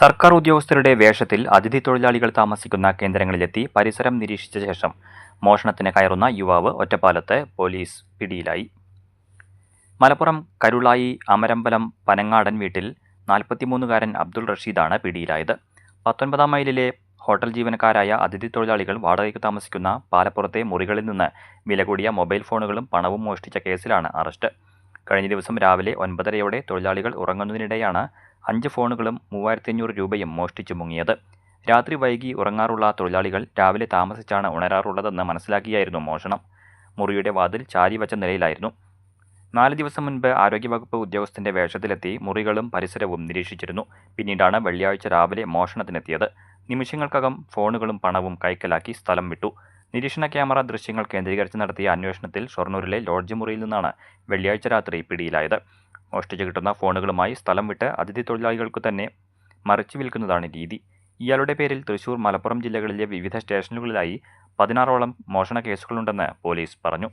സർക്കാർ ഉദ്യോഗസ്ഥരുടെ വേഷത്തിൽ അതിഥി തൊഴിലാളികൾ താമസിക്കുന്ന കേന്ദ്രങ്ങളിലെത്തി പരിസരം നിരീക്ഷിച്ച ശേഷം മോഷണത്തിന് കയറുന്ന യുവാവ് ഒറ്റപ്പാലത്ത് പോലീസ് പിടിയിലായി. മലപ്പുറം കരുളായി അമരമ്പലം പനങ്ങാടൻ വീട്ടിൽ നാൽപ്പത്തിമൂന്നുകാരൻ അബ്ദുൾ റഷീദാണ് പിടിയിലായത്. പത്തൊൻപതാം മൈലിലെ ഹോട്ടൽ ജീവനക്കാരായ അതിഥി തൊഴിലാളികൾ വാടകയ്ക്ക് താമസിക്കുന്ന പാലപ്പുറത്തെ മുറികളിൽ നിന്ന് വില കൂടിയ മൊബൈൽ ഫോണുകളും പണവും മോഷ്ടിച്ച കേസിലാണ് അറസ്റ്റ്. കഴിഞ്ഞ ദിവസം രാവിലെ ഒൻപതരയോടെ തൊഴിലാളികൾ ഉറങ്ങുന്നതിനിടെയാണ് അഞ്ച് ഫോണുകളും മൂവായിരത്തി അഞ്ഞൂറ് രൂപയും മോഷ്ടിച്ചു മുങ്ങിയത്. രാത്രി വൈകി ഉറങ്ങാറുള്ള തൊഴിലാളികൾ രാവിലെ താമസിച്ചാണ് ഉണരാറുള്ളതെന്ന് മനസ്സിലാക്കിയായിരുന്നു മോഷണം. മുറിയുടെ വാതിൽ ചാരി ചാരിവച്ച നിലയിലായിരുന്നു. നാല് ദിവസം മുൻപ് ആരോഗ്യവകുപ്പ് ഉദ്യോഗസ്ഥന്റെ വേഷത്തിലെത്തി മുറികളും പരിസരവും നിരീക്ഷിച്ചിരുന്നു. പിന്നീടാണ് വെള്ളിയാഴ്ച രാവിലെ മോഷണത്തിനെത്തിയത്. നിമിഷങ്ങൾക്കകം ഫോണുകളും പണവും കൈക്കലാക്കി സ്ഥലം വിട്ടു. നിരീക്ഷണ ക്യാമറ ദൃശ്യങ്ങൾ കേന്ദ്രീകരിച്ച് നടത്തിയ അന്വേഷണത്തിൽ ഷൊർണൂരിലെ ലോഡ്ജ് മുറിയിൽ നിന്നാണ് വെള്ളിയാഴ്ച രാത്രി പിടിയിലായത്. മോഷ്ടിച്ചു കിട്ടുന്ന ഫോണുകളുമായി സ്ഥലം വിട്ട് അതിഥി തൊഴിലാളികൾക്ക് തന്നെ മറിച്ചു വിൽക്കുന്നതാണ് രീതി. ഇയാളുടെ പേരിൽ തൃശൂർ മലപ്പുറം ജില്ലകളിലെ വിവിധ സ്റ്റേഷനുകളിലായി പതിനാറോളം മോഷണ കേസുകളുണ്ടെന്ന് പോലീസ് പറഞ്ഞു.